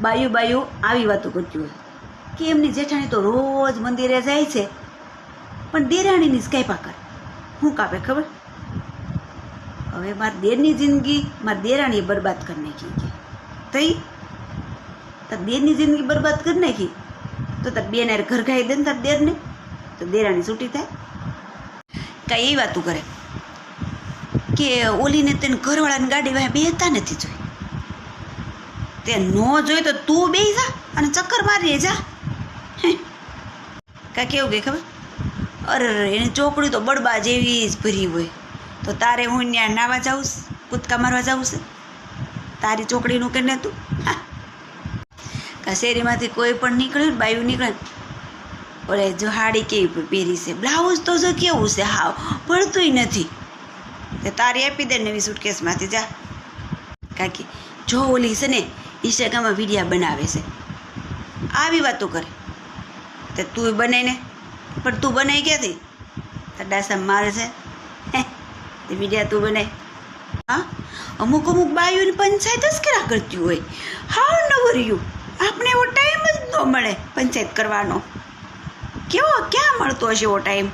બાયું બાયું આવી વાતો કરતી હોય. કે એમની જેઠાણી તો રોજ મંદિરે જાય છે, પણ દેરાણીની જ કાંઈ કરે. શું કાપે ખબર? હવે મારા દેરની જિંદગી મારા દેરાણીએ બરબાદ કરી નાખી કે તઈ? તાર દેરની જિંદગી બરબાદ કરી નાખી? તો તાર બેન ઘર ખાઈ દે ને તાર દેરને? તો દેરાણી છૂટી થાય. કાંઈ એ વાતું કરે કે ઓલીને તેને ઘરવાળાની ગાડી વાહે બેસતા નથી જોઈ. તે ન જોઈ તો તું બે જા અને ચક્કર મારી જા. હે. કેવું કે ખબર? અરે એની ચોકડી તો બળબા જેવી જ ભરી હોય. તો તારે હું ત્યાં નાવા જાઉં કૂદકા મારવા જાઉં છે તારી ચોકડીનું કે ને તું હા. શેરીમાંથી કોઈ પણ નીકળ્યું બાયું નીકળે ઓલે, જો હાડી કેવી પહેરી છે. બ્લાઉઝ તો જો કેવું છે? હાવ ભળતુંય નથી. તે તારી આપી દે નવી સુટકેસમાંથી જા. કાકી જો ઓલી છે ને ઇન્સ્ટાગ્રામમાં વિડીયા બનાવે છે. આવી વાતો કરે. તે તું બનાવીને પણ તું બનાવી ક્યાંથી? તાર ડાસા મારે છે. તે વિડીયા તું બનાવી હા? અમુક અમુક બાયુની પંચાયત જ કર્યા કરતી હોય. હાવ નવર્યું આપણે એવો ટાઈમ જ ન મળે પંચાયત કરવાનો. કેવો, ક્યાં મળતો હશે એવો ટાઈમ?